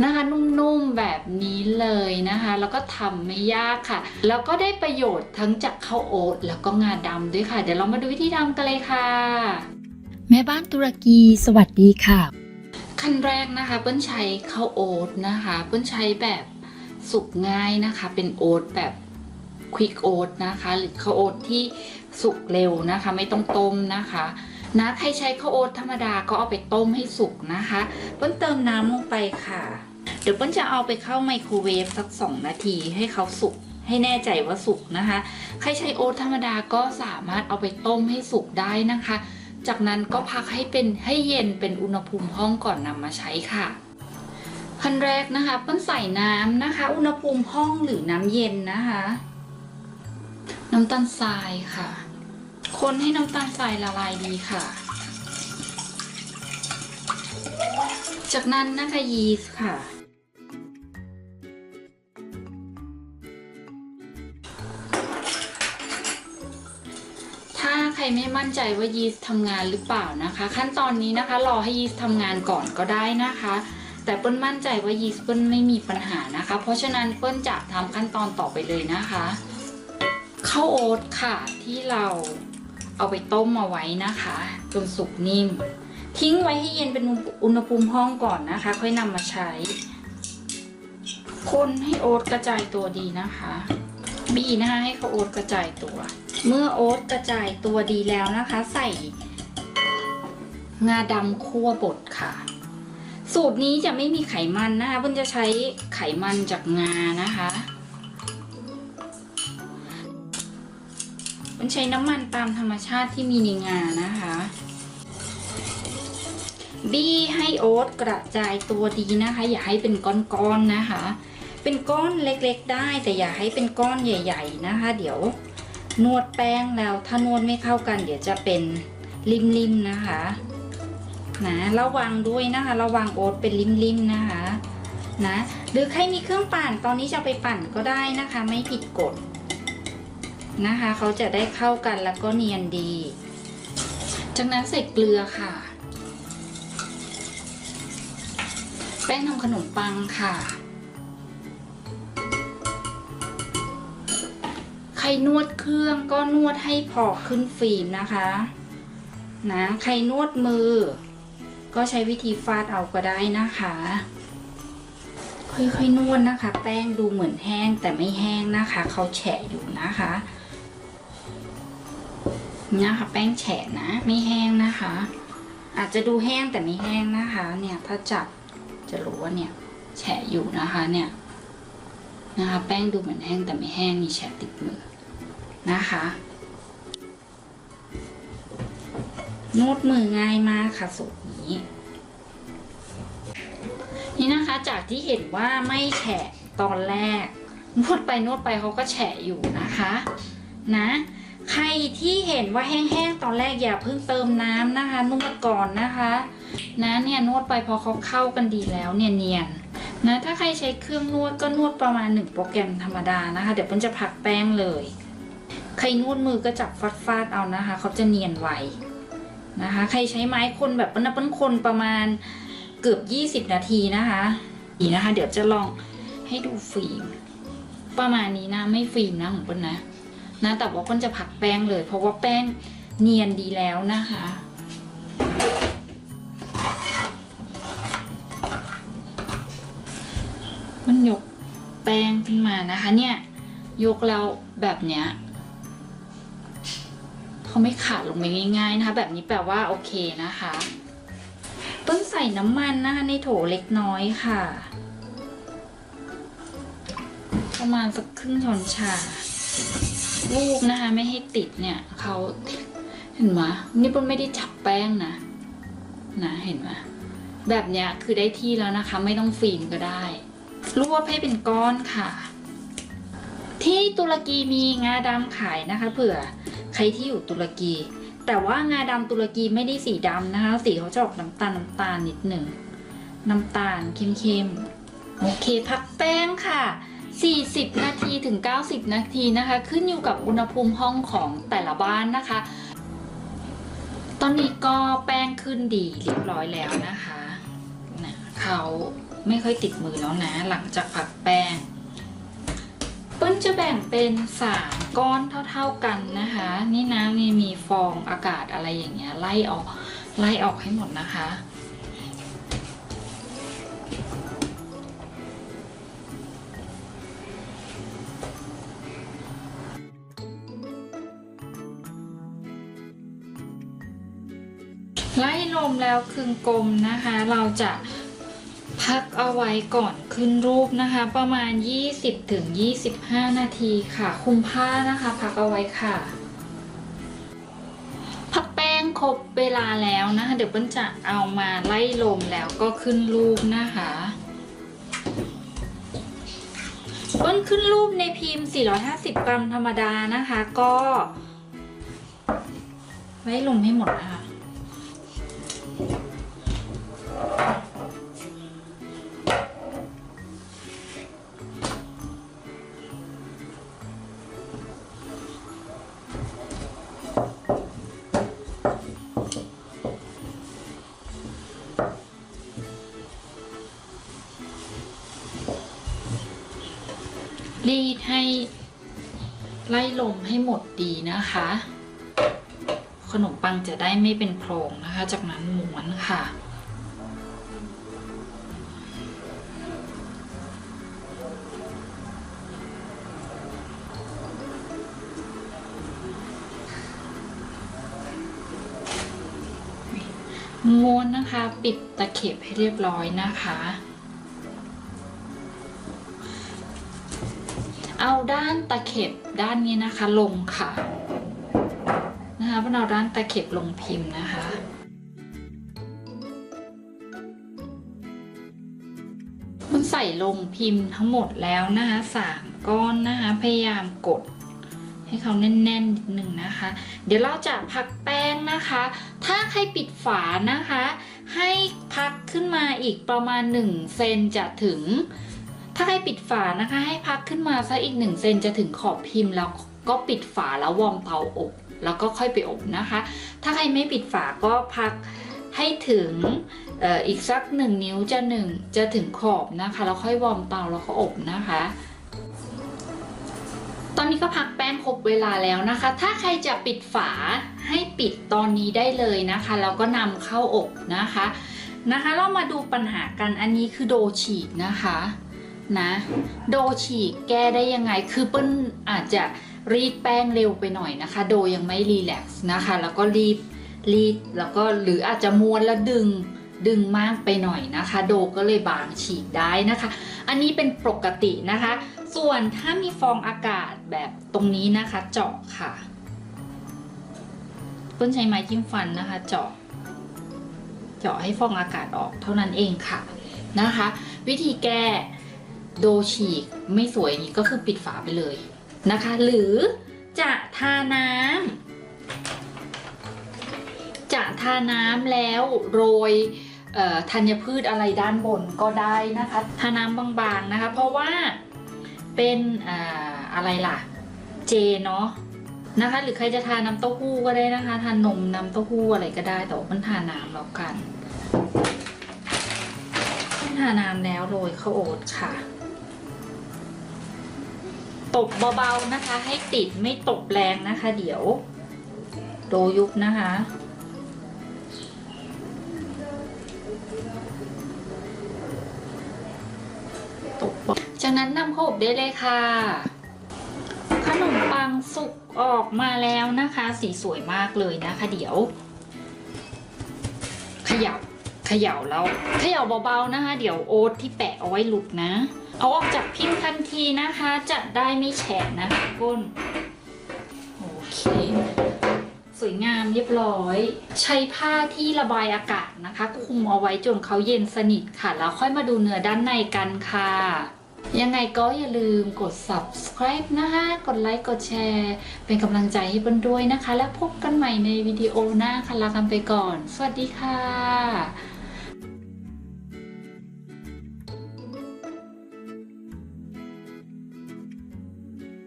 นะคะนุ่มๆแบบนี้เลยนะคะ แล้วก็ทำไม่ยากค่ะ แล้วก็ได้ประโยชน์ทั้งจากข้าวโอ๊ตแล้วก็งาดำด้วยค่ะ เดี๋ยวเรามาดูวิธีทำกันเลยค่ะ แม่บ้านตุรกีสวัสดีค่ะ ขั้นแรกนะคะ เปิ้ลใช้ข้าวโอ๊ตนะคะ เปิ้ลใช้แบบสุกง่ายนะคะ เป็นโอ๊ตแบบควิกโอ๊ตนะคะ หรือข้าวโอ๊ตที่สุกเร็วนะคะ ไม่ต้องต้มนะคะ นะใครใช้ข้าวโอ๊ตธรรมดาก็เอาไปต้มให้สุกนะคะเปิ้ลเติมน้ำลงไปค่ะ เดี๋ยวเปิ้ลจะเอาไปเข้าไมโครเวฟสักสองนาทีให้เขาสุกให้แน่ใจว่าสุกนะคะ ใครใช้โอ๊ตธรรมดาก็สามารถเอาไปต้มให้สุกได้นะคะ จากนั้นก็พักให้เป็นให้เย็นเป็นอุณหภูมิห้องก่อนนำมาใช้ค่ะขั้นแรกนะคะเปิ้ลใส่น้ำนะคะ อุณหภูมิห้องหรือน้ำเย็นนะคะ น้ำตาลทรายค่ะ คนให้น้ำตาลทรายละลายดีค่ะ จากนั้นนะคะยีสต์ค่ะ ถ้าใครไม่มั่นใจว่ายีสต์ทำงานหรือเปล่านะคะ ขั้นตอนนี้นะคะรอให้ยีสต์ทำงานก่อนก็ได้นะคะแต่เปิ้ลมั่นใจว่ายีสต์เปิ้ลไม่มีปัญหานะคะ เพราะฉะนั้นเปิ้ลจะทำขั้นตอนต่อไปเลยนะคะ ข้าวโอ๊ตค่ะที่เรา เอาไปต้มมาไว้นะคะ จนสุกนิ่ม ทิ้งไว้ให้เย็นเป็นอุณหภูมิห้องก่อนนะคะ ค่อยนำมาใช้ คนให้โอ๊ตกระจายตัวดีนะคะ บีนะคะให้เขาโอ๊ตกระจายตัว เมื่อโอ๊ตกระจายตัวดีแล้วนะคะ ใส่งาดำคั่วบดค่ะ สูตรนี้จะไม่มีไขมันนะคะเพิ่นจะใช้ไขมันจากงานะคะ มันใช้น้ำมันตามธรรมชาติที่มีในงานะคะ บี้ให้โอ๊ตกระจายตัวดีนะคะ อย่าให้เป็นก้อนๆนะคะ เป็นก้อนเล็กๆ ได้แต่อย่าให้เป็นก้อนใหญ่ ๆนะคะ เดี๋ยวนวดแป้งแล้วถ้านวดไม่เข้ากัน เดี๋ยวจะเป็นริมๆนะคะนะระวังด้วยนะคะ ระวังโอ๊ตเป็นริมๆนะคะนะหรือใครมีเครื่องปั่นตอนนี้จะไปปั่นก็ได้นะคะ ไม่ผิดกฎ นะคะเขาจะได้เข้ากันแล้วก็เนียนดี จากนั้นใส่เกลือค่ะ แป้งทำขนมปังค่ะ ใครนวดเครื่องก็นวดให้พอขึ้นฟิล์มนะคะนะใครนวดมือ ก็ใช้วิธีฟาดเอาก็ได้นะคะ ค่อยๆนวดนะคะ แป้งดูเหมือนแห้งแต่ไม่แห้งนะคะ เขาแฉะอยู่นะคะ เนี่ยค่ะ แป้งแฉะนะ ไม่แห้งนะคะ อาจจะดูแห้งแต่ไม่แห้งนะคะ เนี่ยถ้าจับจะรู้ว่าเนี่ย แฉะอยู่นะคะเนี่ยนะคะ แป้งดูเหมือนแห้งแต่ไม่แห้งมีแฉะติดมือนะคะนวดมือง่ายมากค่ะสูตรนี้ นี่นะคะจากที่เห็นว่าไม่แฉะตอนแรกนวดไปนวดไปเขาก็แฉะอยู่นะคะ นะ ใครที่เห็นว่าแห้งๆตอนแรกอย่าเพิ่งเติมน้ำนะคะ นวดก่อนนะคะนะเนี่ยนวดไปพอเขาเข้ากันดีแล้วเนี่ยเนียนนะถ้าใครใช้เครื่องนวดก็นวดประมาณหนึ่งโปรแกรมธรรมดานะคะ เดี๋ยวเปิ้ลจะพักแป้งเลย ใครนวดมือก็จับฟาดฟาดๆเอานะคะ เขาจะเนียนไวนะคะ ใครใช้ไม้คนแบบปนเปิ้ลคนประมาณเกือบ 20 นาทีนะคะดีนะคะ เดี๋ยวจะลองให้ดูฟิล์มประมาณนี้นะไม่ฟิล์มนะของปิ้ลนะ นะแต่ว่าเปิ้ลจะพักแป้งเลย เพราะว่าแป้งเนียนดีแล้วนะคะมันยกแป้งขึ้นมานะคะ เนี่ยยกแล้วแบบเนี้ยเขาไม่ขาดลงไปง่ายๆนะคะ แบบนี้แปลว่าโอเคนะคะต้นใส่น้ำมันนะคะในโถเล็กน้อยค่ะ ประมาณสักครึ่งช้อนชา ลูกนะคะ ไม่ให้ติดเนี่ยเขาเห็นไหมนี่ปิ้ลไม่ได้จับแป้งนะนะเห็นไหมแบบเนี้ยคือได้ที่แล้วนะคะ ไม่ต้องฟิล์มก็ได้รวบให้เป็นก้อนค่ะ ที่ตุรกีมีงาดำขายนะคะ เผื่อใครที่อยู่ตุรกี แต่ว่างาดำตุรกีไม่ได้สีดำนะคะ สีเขาจะออกน้ำตาลน้ำตาลนิดหนึ่งน้ำตาลเข้มๆโอเคพักแป้งค่ะ 40 นาทีถึง 90 นาทีนะคะ ขึ้นอยู่กับอุณหภูมิห้องของแต่ละบ้านนะคะ ตอนนี้ก็แป้งขึ้นดีเรียบร้อยแล้วนะคะนะเขาไม่ค่อยติดมือแล้วนะ หลังจากผักแป้งเปิ้ลจะแบ่งเป็นสามก้อนเท่าๆกันนะคะ นี่นะนี่มีฟองอากาศอะไรอย่างเงี้ยไล่ออกไล่ออกให้หมดนะคะ แล้วครึ่งกลมนะคะ เราจะพักเอาไว้ก่อนขึ้นรูปนะคะ ประมาณ 20ถึง25 นาทีค่ะ คุมผ้านะคะ พักเอาไว้ค่ะ พักแป้งครบเวลาแล้วนะคะ เดี๋ยวเปิ้ลจะเอามาไล่ลมแล้วก็ขึ้นรูปนะคะเปิ้ลขึ้นรูปในพิมพ์ 450 กรัมธรรมดานะคะ ก็ไล่ลมให้หมดนะคะ รีดให้ไล่ลมให้หมดดีนะคะ ขนมปังจะได้ไม่เป็นโพรงนะคะ จากนั้นม้วนค่ะม้วนนะคะ ปิดตะเข็บให้เรียบร้อยนะคะ เอาด้านตะเข็บด้านนี้นะคะลงค่ะนะคะเพเอาด้านตะเข็บลงพิมพ์นะคะมันใส่ลงพิมพ์ทั้งหมดแล้วนะคะสามก้อนนะคะพยายามกดให้เขาแน่นๆนิดหนึ่งนะคะ เดี๋ยวเราจะพักแป้งนะคะ ถ้าใครปิดฝานะคะ ให้พักขึ้นมาอีกประมาณ1เซนจะถึง ถ้าใครปิดฝานะคะ ให้พักขึ้นมาสักอีก1เซนจะถึงขอบพิมพ์แล้วก็ปิดฝาแล้ววอร์มเตาอบ แล้วก็ค่อยไปอบนะคะ ถ้าใครไม่ปิดฝาก็พักให้ถึงออีกสักหนึ่งนิ้วจะหนึ่งจะถึงขอบนะคะ แล้วค่อยวอร์มเตาแล้วก็อบนะคะ ตอนนี้ก็พักแป้งครบเวลาแล้วนะคะ ถ้าใครจะปิดฝาให้ปิดตอนนี้ได้เลยนะคะแล้วก็นำเข้าอบนะคะนะคะ เรามาดูปัญหากันอันนี้คือโดฉีกนะคะ นะ โดฉีกแก้ได้ยังไง คือเปิ้ลอาจจะรีดแป้งเร็วไปหน่อยนะคะ โดยังไม่รีแลกซ์นะคะ แล้วก็รีบรีดแล้วก็หรืออาจจะม้วนแล้วดึงดึงมากไปหน่อยนะคะ โดก็เลยบางฉีกได้นะคะ อันนี้เป็นปกตินะคะ ส่วนถ้ามีฟองอากาศแบบตรงนี้นะคะ เจาะค่ะเพิ่นใช้ไม้จิ้มฟันนะคะ เจาะ เจาะให้ฟองอากาศออกเท่านั้นเองค่ะนะคะ วิธีแก้ โดฉีกไม่สวยอย่างนี้ก็คือปิดฝาไปเลยนะคะ หรือจะทาน้ำจะทาน้ำแล้วโรยธัญพืชอะไรด้านบนก็ได้นะคะ ทาน้ำบางๆนะคะ เพราะว่าเป็นออะไรล่ะ เจเนาะนะคะ หรือใครจะทาน้ำเต้าหู้ก็ได้นะคะ ทานนมน้ำเต้าหู้อะไรก็ได้ แต่ว่ามันทาน้ำแล้วกันทาน้ำแล้วโรยข้าวโอ๊ตค่ะ ตบเบาๆนะคะ ให้ติดไม่ตบแรงนะคะ เดี๋ยวโดยุบนะคะตกจากนั้นนำเข้าอบได้เลยค่ะ ขนมปังสุกออกมาแล้วนะคะ สีสวยมากเลยนะคะ เดี๋ยว ขย่า เขย่าแล้วเขย่าเบาๆนะคะ เดี๋ยวโอ๊ตที่แปะเอาไว้หลุดนะ เอาออกจากพิมพ์ทันทีนะคะ จะได้ไม่แฉะนะคะก้นโอเค สวยงามเรียบร้อย ใช้ผ้าที่ระบายอากาศนะคะคุมเอาไว้จนเขาเย็นสนิทค่ะ แล้วค่อยมาดูเนื้อด้านในกันค่ะยังไงก็อย่าลืมกด subscribe นะคะ กดไลค์ กดแชร์ เป็นกำลังใจให้เปิ้ลด้วยนะคะ แล้วพบกันใหม่ในวิดีโอหน้าค่ะลากันไปก่อน สวัสดีค่ะ